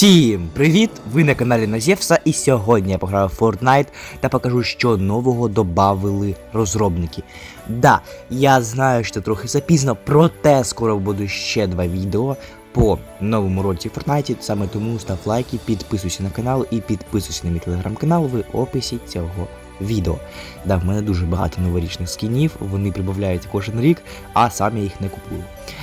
Всім привіт! Ви на каналі Назєвса і сьогодні я пограю в Fortnite та покажу, що нового додали розробники. Да, я знаю, що трохи запізно, проте скоро буде ще два відео по новому році Fortnite. Саме тому став лайки, підписуйся на канал і підписуйся на мій телеграм-канал в описі цього відео. Да, в мене дуже багато новорічних скінів, вони прибавляються кожен рік, а сам я їх не купую.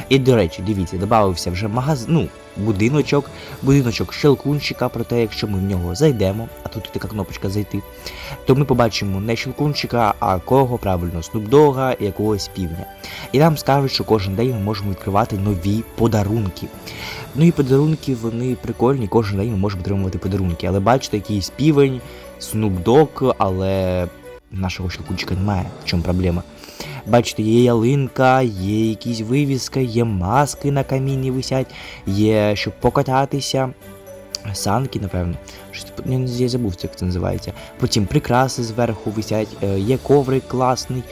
І до речі, дивіться, додався вже магазин, ну, будиночок, будиночок щелкунчика, проте якщо ми в нього зайдемо, а тут така кнопочка зайти, то ми побачимо не щелкунчика, а кого правильно, снупдога і якогось півня. І нам скажуть, що кожен день ми можемо відкривати нові подарунки. Ну і подарунки вони прикольні, кожен день ми можемо отримувати подарунки. Але бачите, якийсь півень, снупдог, але нашого щелкунчика немає. В чому проблема? Бачите, є ялинка, є якісь вивіска, є маски на каміні висять, є щоб покататися. Санки, напевно. Щось типу- я, забув, як це називається. Потім прикраси зверху висять, е, є коврик класний,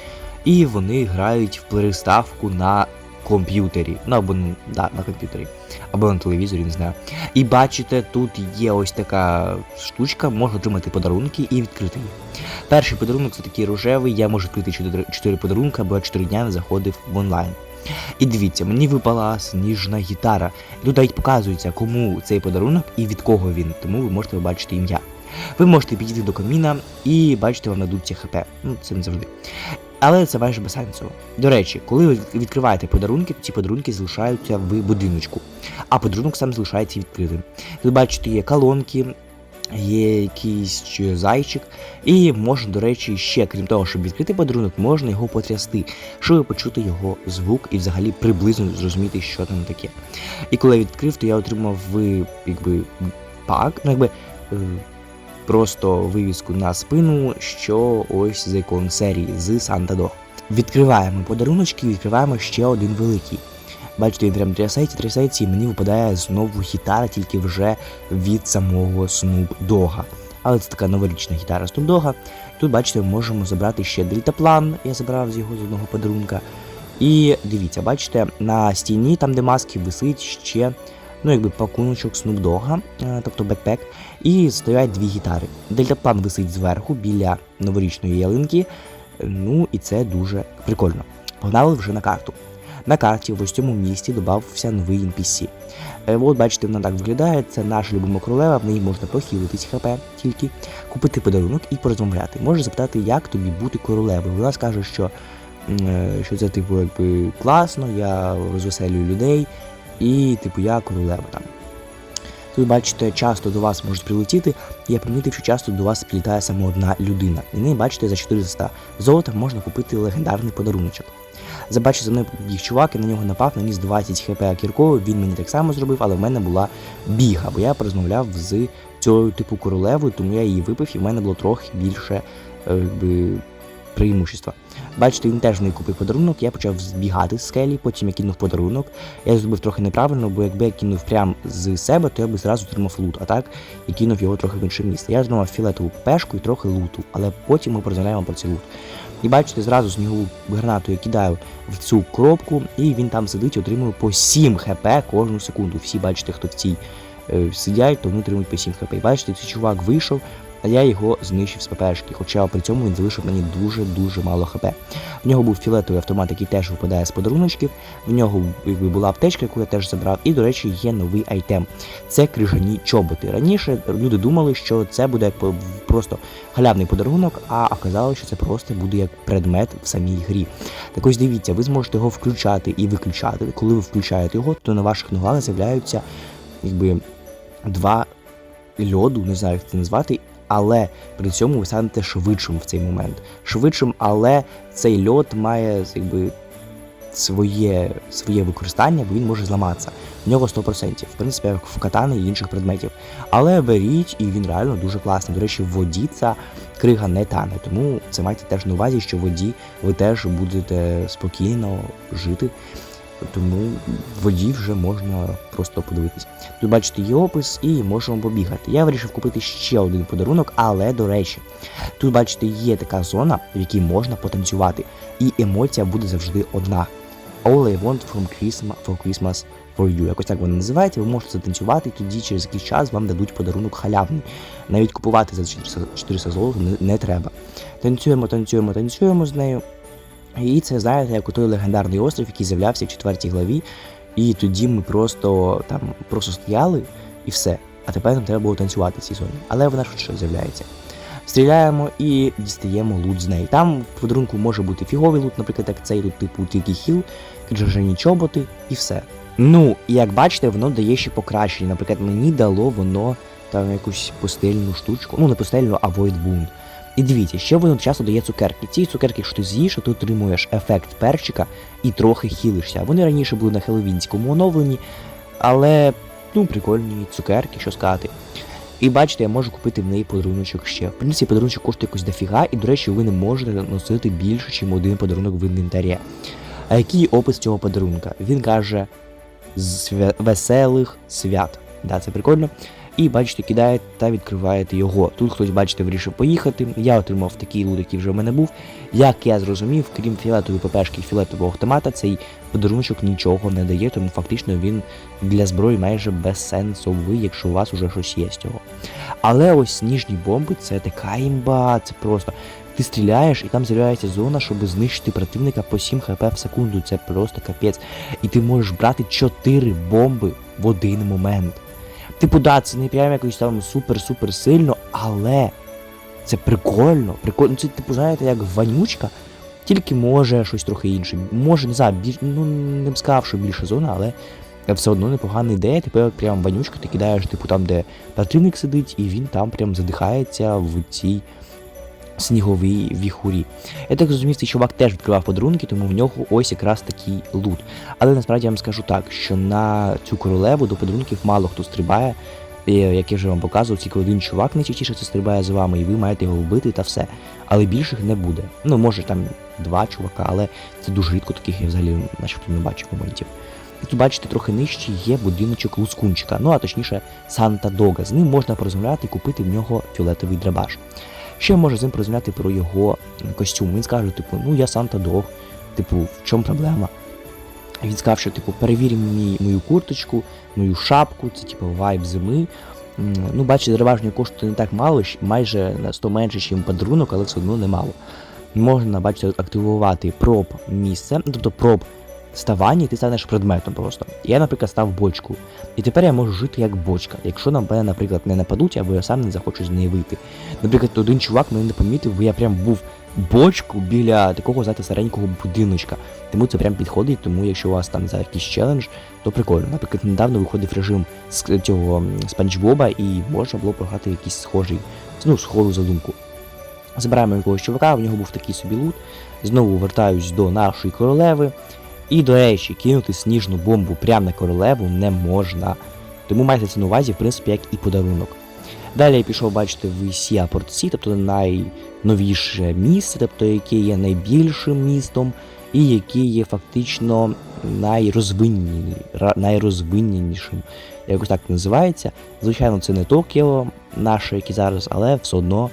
і вони грають в приставку на комп'ютері. Ну або да, на комп'ютері, або на телевізорі, не знаю. І бачите, тут є ось така штучка, можна отримати подарунки і відкрити їх. Перший подарунок це такий рожевий, я можу відкрити 4, 4 подарунки, бо я 4 дня не заходив в онлайн. І дивіться, мені випала сніжна гітара. Тут навіть показується, кому цей подарунок і від кого він, тому ви можете побачити ім'я. Ви можете підійти до каміна і бачите, вам надуться хп. Ну, це не завжди. Але це майже безсенсово. До речі, коли ви відкриваєте подарунки, ці подарунки залишаються в будиночку, а подарунок сам залишається відкритим. Ви бачите, є колонки, є якийсь чи зайчик, і можна, до речі, ще крім того, щоб відкрити подарунок, можна його потрясти, щоб почути його звук і взагалі приблизно зрозуміти, що там таке. І коли я відкрив, то я отримав якби пак, ну якби. Просто вивіску на спину, що ось з ікон серії з Санта Дог. Відкриваємо подаруночки відкриваємо ще один великий. Бачите, він прям трясається, трясається, і мені випадає знову гітара, тільки вже від самого Snoop Dogg. Але це така новорічна гітара Snoop Dogg. Тут, бачите, ми можемо забрати ще дельтаплан, я забрав з його з одного подарунка. І дивіться, бачите, на стіні, там де маски, висить ще ну, якби пакуночок Dogg, е, тобто бекпек, і стоять дві гітари. Дельтаплан висить зверху біля новорічної ялинки. Ну і це дуже прикольно. Погнали вже на карту. На карті в ось цьому місті додався новий NPC. Е, От бачите, вона так виглядає. Це наша любима королева, в неї можна похилитись хп тільки, купити подарунок і порозмовляти. Може запитати, як тобі бути королевою. Вона скаже, що, е, що це типу якби класно, я розвеселюю людей, і типу я королева там. Тут бачите, часто до вас можуть прилетіти. Я помітив, що часто до вас прилітає саме одна людина. І неї, бачите, за 400 золота можна купити легендарний подаруночок. Забачив за мною біг чувак, і на нього напав, наніс 20 хп кіркою. Він мені так само зробив, але в мене була біга, бо я порозмовляв з цією типу королевою, тому я її випив, і в мене було трохи більше е, преимущества. Бачите, він теж неї купив подарунок, я почав збігати з скелі, потім я кинув подарунок. Я зробив трохи неправильно, бо якби я кинув прямо з себе, то я би зразу отримав лут, а так і кинув його трохи в інше місце. Я отримав фіолетову пешку і трохи луту, але потім ми порозмовляємо про цей лут. І бачите, зразу нього гранату я кидаю в цю коробку, і він там сидить отримує по 7 хп кожну секунду. Всі бачите, хто в цій е, сидять, то вони отримують по 7 хп. Бачите, цей чувак вийшов, а я його знищив з ППшки, хоча при цьому він залишив мені дуже-дуже мало хп. В нього був фіолетовий автомат, який теж випадає з подаруночків. В нього якби, була аптечка, яку я теж забрав. І, до речі, є новий айтем. Це крижані чоботи. Раніше люди думали, що це буде як просто халявний подарунок, а оказалося, що це просто буде як предмет в самій грі. Так ось дивіться, ви зможете його включати і виключати. Коли ви включаєте його, то на ваших ногах з'являються якби два льоду, не знаю, як це назвати. Але при цьому ви станете швидшим в цей момент. Швидшим, але цей льод має якби своє, своє використання, бо він може зламатися. В нього 100%, в принципі, як в катани і інших предметів. Але беріть, і він реально дуже класний. До речі, в воді ця крига не тане. Тому це майте теж на увазі, що в воді ви теж будете спокійно жити. Тому воді вже можна просто подивитись. Тут бачите є опис і можемо побігати. Я вирішив купити ще один подарунок, але до речі, тут бачите, є така зона, в якій можна потанцювати, і емоція буде завжди одна. All I want from Christmas, for Christmas for you. Якось так воно називається, ви можете затанцювати, тоді через якийсь час вам дадуть подарунок халявний. Навіть купувати за 400, 400 злотих не, не треба. Танцюємо, танцюємо, танцюємо з нею. І це, знаєте, як у той легендарний острів, який з'являвся в четвертій главі. І тоді ми просто там просто стояли і все. А тепер нам треба було танцювати в цій зоні. Але вона швидше з'являється. Стріляємо і дістаємо лут з неї. Там в подарунку може бути фіговий лут, наприклад, як цей тут, типу тільки хіл, крижані чоботи і все. Ну, як бачите, воно дає ще покращення. Наприклад, мені дало воно там якусь постельну штучку, ну не постельну, а Void Boon. І дивіться, ще воно часто дає цукерки. Ці цукерки, якщо ти з'їш, ти отримуєш ефект перчика і трохи хілишся. Вони раніше були на хеловінському оновленні, але ну прикольні цукерки, що сказати. І бачите, я можу купити в неї подаруночок ще. В принципі, подаруночок коштує якось дофіга, і, до речі, ви не можете носити більше, ніж один подарунок в інвентарі. А який опис цього подарунка? Він каже «Свя- веселих свят. Да, це прикольно. І бачите, кидаєте та відкриваєте його. Тут хтось, бачите, вирішив поїхати. Я отримав такий лут, який вже в мене був. Як я зрозумів, крім фіолетової ППшки і фіолетового автомата, цей подаруночок нічого не дає, тому фактично він для зброї майже безсенсовий, якщо у вас уже щось є з цього. Але ось сніжні бомби це така імба, це просто. Ти стріляєш, і там з'являється зона, щоб знищити противника по 7 хп в секунду. Це просто капець. І ти можеш брати 4 бомби в один момент. Типу, да, це не прям якось там супер-супер сильно, але це прикольно. Прикольно. Ну, Це, типу, знаєте, як ванючка, тільки може щось трохи інше. Може, не знаю, біль... ну не б сказав, що більше зона, але все одно непогана ідея. Типу, прям ванючка ти кидаєш, типу, там, де противник сидить, і він там прям задихається в цій сніговій віхурі. Я так зрозумів, цей чувак теж відкривав подарунки, тому в нього ось якраз такий лут. Але насправді я вам скажу так, що на цю королеву до подарунків мало хто стрибає. Як я вже вам показував, тільки один чувак найчастіше це стрибає з вами, і ви маєте його вбити та все. Але більших не буде. Ну, може там два чувака, але це дуже рідко таких я взагалі начебто не бачу моментів. І тут, бачите, трохи нижче є будиночок Лускунчика, ну а точніше Санта Дога. З ним можна порозмовляти і купити в нього фіолетовий драбаш. Ще може з ним порозмовляти про його костюм. Він скаже, типу, ну я Санта Дог, типу, в чому проблема? Він сказав, що типу, перевір мені мою курточку, мою шапку, це типу вайб зими. Ну, бачите, драбажні коштує не так мало, майже на 100 менше, ніж подарунок, але все одно немало. Можна, бачите, активувати проб місце, ну, тобто проб ставання, ти станеш предметом просто. Я, наприклад, став бочку. І тепер я можу жити як бочка. Якщо на мене, наприклад, не нападуть, або я сам не захочу з неї вийти. Наприклад, один чувак мене не помітив, бо я прям був бочку біля такого, знаєте, старенького будиночка. Тому це прям підходить, тому якщо у вас там за якийсь челендж, то прикольно. Наприклад, недавно виходив режим з цього Спанч Боба, і можна було програти якийсь схожий, ну, схожу задумку. Забираємо якогось чувака, в нього був такий собі лут. Знову вертаюсь до нашої королеви. І, до речі, кинути сніжну бомбу прямо на королеву не можна. Тому майте це на увазі, в принципі, як і подарунок. Далі я пішов, бачити, в Сіа Портсі, тобто найновіше місце, тобто яке є найбільшим містом, і яке є фактично найрозвиннішим. Якось так називається. Звичайно, це не Токіо, наше, яке зараз, але все одно,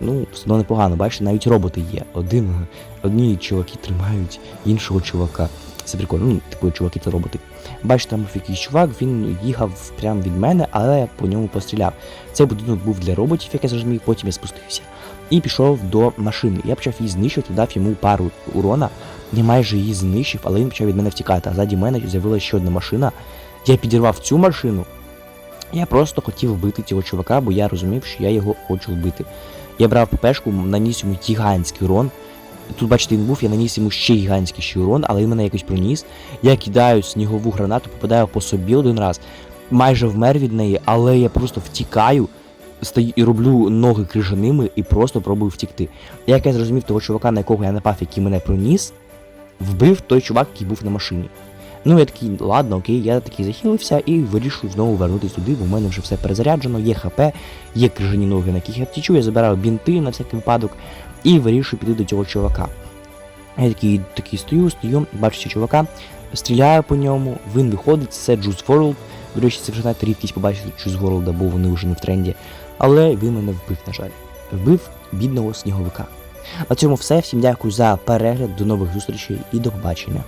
ну, все одно непогано. Бачите, навіть роботи є. Один, одні чуваки тримають іншого чувака. Це прикольно. Ну, типу, чуваки це роботи. Бачите, там був якийсь чувак, він їхав прямо від мене, але я по ньому постріляв. Цей будинок був для роботів, як я зрозумів, потім я спустився. І пішов до машини. Я почав її знищувати, дав йому пару урона. Я майже її знищив, але він почав від мене втікати. А ззаді мене з'явилася ще одна машина. Я підірвав цю машину. Я просто хотів вбити цього чувака, бо я розумів, що я його хочу вбити. Я брав ППшку, наніс йому гігантський урон. Тут, бачите, він був, я наніс йому ще гігантський урон, але він мене якось проніс. Я кидаю снігову гранату, попадаю по собі один раз, майже вмер від неї, але я просто втікаю, стою і роблю ноги крижаними і просто пробую втікти. Як я зрозумів того чувака, на якого я напав, який мене проніс, вбив той чувак, який був на машині. Ну, я такий, ладно, окей, я такий захилився і вирішив знову вернутися туди, бо в мене вже все перезаряджено, є ХП, є крижані ноги, на яких я втічу, я забираю бінти на всякий випадок і вирішую піти до цього чувака. Я такий, такий стою, стою, бачу чувака, стріляю по ньому, він виходить, це Juice WRLD. До речі, це вже знаєте, рідкість побачити Juice WRLD, бо вони вже не в тренді. Але він мене вбив, на жаль. Вбив бідного сніговика. На цьому все. Всім дякую за перегляд, до нових зустрічей і до побачення.